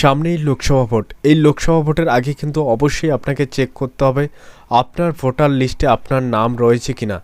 সামনেই লোকসভা ভোট। এই লোকসভা ভোটের আগে কিন্তু অবশ্যই আপনাকে চেক করতে হবে। আপনার ভোটার লিস্টে আপনার নাম রয়েছে কিনা?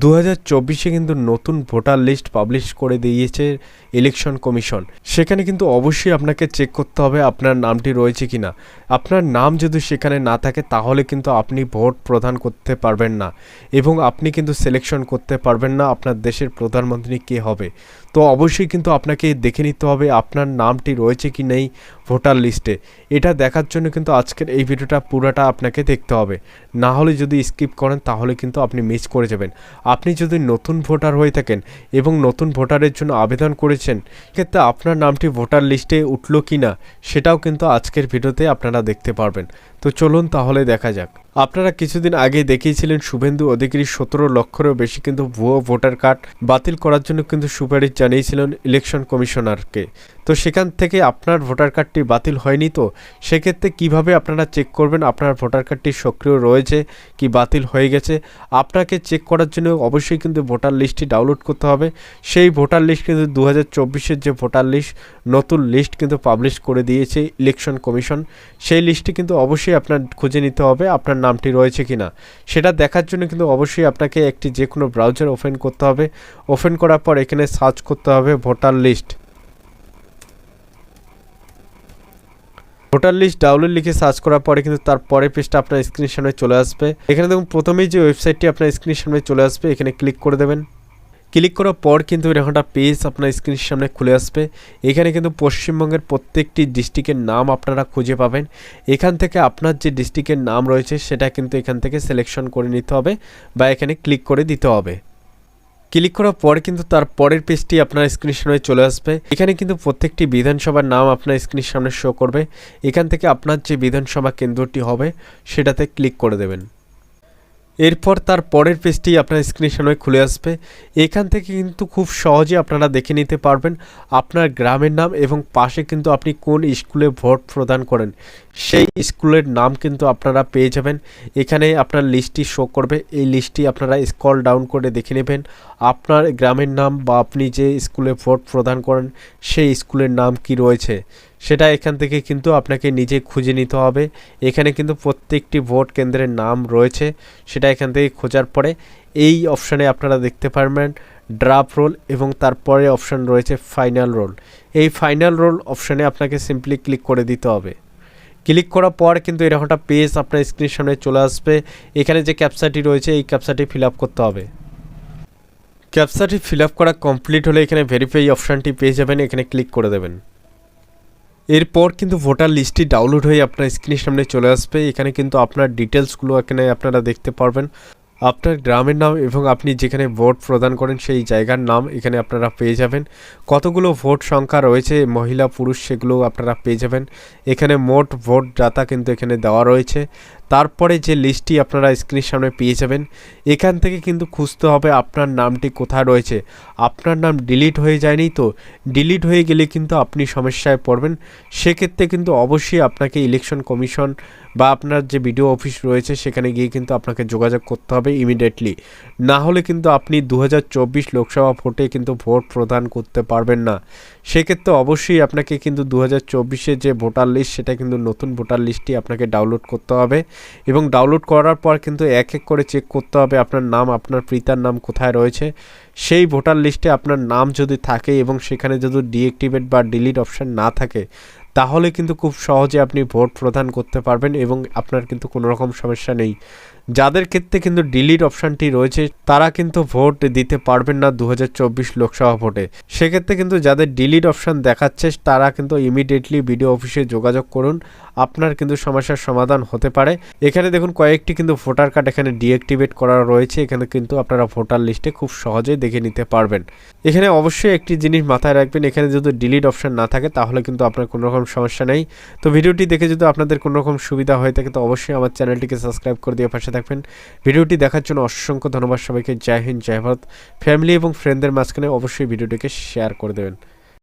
দু হাজার চব্বিশে কিন্তু নতুন ভোটার লিস্ট পাবলিশ করে দিয়েছে ইলেকশন কমিশন। সেখানে কিন্তু অবশ্যই আপনাকে চেক করতে হবে আপনার নামটি রয়েছে কিনা। আপনার নাম যদি সেখানে না থাকে, তাহলে কিন্তু আপনি ভোট প্রদান করতে পারবেন না এবং আপনি কিন্তু সিলেকশন করতে পারবেন না আপনার দেশের প্রধানমন্ত্রী কে হবে। তো অবশ্যই কিন্তু আপনাকে দেখে নিতে হবে আপনার নামটি রয়েছে কি নেই ভোটার লিস্টে। এটা দেখার জন্য কিন্তু আজকের এই ভিডিওটা পুরোটা আপনাকে দেখতে হবে। না হলে যদি স্কিপ করেন, তাহলে কিন্তু আপনি মিস করে যাবেন। আপনি যদি নতুন ভোটার হয়ে থাকেন এবং নতুন ভোটারের জন্য আবেদন করেছেন ক্ষেত্রে আপনার নামটি ভোটার লিস্টে উঠল কি না সেটাও কিন্তু আজকের ভিডিওতে আপনারা দেখতে পারবেন। তো চলুন তাহলে দেখা যাক। আপনারা কিছুদিন আগে দেখিয়েছিলেন শুভেন্দু অধিকারী সতেরো লক্ষেরও বেশি কিন্তু ভুয়ো ভোটার কার্ড বাতিল করার জন্য কিন্তু সুপারিশ জানিয়েছিলেন ইলেকশন কমিশনারকে। তো সেখান থেকে আপনার ভোটার কার্ডটি বাতিল হয়নি তো? সেক্ষেত্রে কীভাবে আপনারা চেক করবেন? আপনার ভোটার কার্ডটি সক্রিয় রয়েছে কি বাতিল হয়ে গেছে? আপনাকে চেক করার জন্য অবশ্যই কিন্তু ভোটার লিস্টটি ডাউনলোড করতে হবে। সেই ভোটার লিস্ট কিন্তু দু হাজার যে ভোটার লিস্ট, নতুন লিস্ট কিন্তু পাবলিশ করে দিয়েছে ইলেকশন কমিশন। সেই লিস্টটি কিন্তু অবশ্যই আপনার খুঁজে নিতে হবে আপনার নামটি রয়েছে কিনা। সেটা দেখার জন্য কিন্তু অবশ্যই আপনাকে একটি যে কোনো ব্রাউজার ওপেন করতে হবে। ওপেন করার পর এখানে সার্চ করতে হবে voter list voter list download লিখে সার্চ করার পরে কিন্তু তার পরের পেজটা আপনার স্ক্রিনের সামনে চলে আসবে। এখানে দেখুন প্রথমেই যে ওয়েবসাইটটি আপনার স্ক্রিনের সামনে চলে আসবে, এখানে ক্লিক করে দেবেন। ক্লিক করার পর কিন্তু এরকম পেজ আপনার স্ক্রিনের সামনে খুলে আসবে। এখানে কিন্তু পশ্চিমবঙ্গের প্রত্যেকটি ডিস্ট্রিক্টের নাম আপনারা খুঁজে পাবেন। এখান থেকে আপনার যে ডিস্ট্রিক্টের নাম রয়েছে, সেটা কিন্তু এখান থেকে সিলেকশন করে নিতে হবে বা এখানে ক্লিক করে দিতে হবে। ক্লিক করার পর কিন্তু তার পরের পেজটি আপনার স্ক্রিনের সামনে চলে আসবে। এখানে কিন্তু প্রত্যেকটি বিধানসভার নাম আপনার স্ক্রিনের সামনে শো করবে। এখান থেকে আপনার যে বিধানসভা কেন্দ্রটি হবে, সেটাতে ক্লিক করে দেবেন। এরপর তার পরের পেজটি আপনার স্ক্রিনের সামনে খুলে আসবে। এখান থেকে কিন্তু খুব সহজে আপনারা দেখে নিতে পারবেন আপনার গ্রামের নাম এবং পাশে কিন্তু আপনি কোন স্কুলে ভোট প্রদান করেন। সেই স্কুলের নাম কিন্তু আপনারা পেয়ে যাবেন। এখানে আপনার লিস্টটি শো করবে। এই লিস্টটি আপনারা স্কল ডাউন করে দেখে নেবেন আপনার গ্রামের নাম বা আপনি যে স্কুলে ভোট প্রদান করেন সেই স্কুলের নাম কি রয়েছে। সেটা এখান থেকে কিন্তু আপনাকে নিজে খুঁজে নিতে হবে। এখানে কিন্তু প্রত্যেকটি ভোট কেন্দ্রের নাম রয়েছে, সেটা এখান থেকে খোঁজার পরে এই অপশানে আপনারা দেখতে পারবেন ড্রাফট রোল এবং তারপরে অপশান রয়েছে ফাইনাল রোল। এই ফাইনাল রোল অপশানে আপনাকে সিম্পলি ক্লিক করে দিতে হবে। ক্লিক করার পর কিন্তু এরকম একটা পেজ আপনার স্ক্রিনের সামনে চলে আসবে। এখানে যে ক্যাপসাটি রয়েছে, এই ক্যাপসাটি ফিল করতে হবে। ক্যাপসাটি ফিল করা কমপ্লিট হলে এখানে ভেরিফাই অপশানটি পেয়ে যাবেন, এখানে ক্লিক করে দেবেন। এরপর কিন্তু ভোটার লিস্টটি ডাউনলোড হয়ে আপনার স্ক্রিনের সামনে চলে আসবে। এখানে কিন্তু আপনার ডিটেলসগুলো এখানে আপনারা দেখতে পারবেন। আপনার গ্রামের নাম এবং আপনি যেখানে ভোট প্রদান করেন সেই জায়গার নাম এখানে আপনারা পেয়ে যাবেন। কতগুলো ভোট সংখ্যা রয়েছে, মহিলা, পুরুষ সেগুলো আপনারা পেয়ে যাবেন। এখানে মোট ভোট দাতা কিন্তু এখানে দেওয়া রয়েছে। তারপরে যে লিস্টটি আপনারা স্ক্রিনের সামনে পেয়ে যাবেন, এখান থেকে কিন্তু খুঁজতে হবে আপনার নামটি কোথায় রয়েছে। আপনার নাম ডিলিট হয়ে যায়নি তো, ডিলিট হয়ে গেলে কিন্তু আপনি সমস্যায় পড়বেন। সেক্ষেত্রে কিন্তু অবশ্যই আপনাকে ইলেকশন কমিশন বা আপনার যে বিডিও অফিস রয়েছে, সেখানে গিয়ে কিন্তু আপনাকে যোগাযোগ করতে হবে ইমিডিয়েটলি। না হলে কিন্তু আপনি দু হাজার চব্বিশ লোকসভা ভোটে কিন্তু ভোট প্রদান করতে পারবেন না। সেক্ষেত্রে অবশ্যই আপনাকে কিন্তু দু হাজার যে ভোটার লিস্ট, সেটা কিন্তু নতুন ভোটার লিস্টটি আপনাকে ডাউনলোড করতে হবে। এবং ডাউনলোড করার পর কিন্তু এক এক করে চেক করতে হবে আপনার নাম, আপনার পিতার নাম কোথায় রয়েছে। সেই ভোটার লিস্টে আপনার নাম যদি থাকে এবং সেখানে যদি ডিএক্টিভেট বা ডিলিট অপশান না থাকে, তাহলে কিন্তু খুব সহজে আপনি ভোট প্রদান করতে পারবেন এবং আপনার কিন্তু কোনো রকম সমস্যা নেই। যাদের ক্ষেত্রে কিন্তু ডিলিট অপশানটি রয়েছে, তারা কিন্তু ভোট দিতে পারবেন না দু হাজার চব্বিশ লোকসভা ভোটে। সেক্ষেত্রে কিন্তু যাদের ডিলিট অপশান দেখাচ্ছে, তারা কিন্তু ইমিডিয়েটলি বিডিও অফিসে যোগাযোগ করুন। আপনার কিন্তু সমস্যার সমাধান হতে পারে। এখানে দেখুন, কয়েকটি কিন্তু ভোটার কার্ড এখানে ডিঅ্যাক্টিভেট করা রয়েছে। এখানে কিন্তু আপনারা ভোটার লিস্টে খুব সহজেই দেখে নিতে পারবেন। এখানে অবশ্যই একটি জিনিস মাথায় রাখবেন, এখানে যদি ডিলিট অপশান না থাকে, তাহলে কিন্তু আপনার কোনো রকম সমস্যা নেই। তো ভিডিওটি দেখে যদি আপনাদের কোনো রকম সুবিধা হয়ে থাকে, তো অবশ্যই আমার চ্যানেলটিকে সাবস্ক্রাইব করে দিয়ে পাশে থাকবেন ভিডিওটি দেখার জন্য অসংখ্য ধন্যবাদ সবাইকে। জয় হিন্দ, জয় ভারত। ফ্যামিলি এবং ফ্রেন্ডদের মাঝখানে অবশ্যই ভিডিওটিকে শেয়ার করে দেবেন।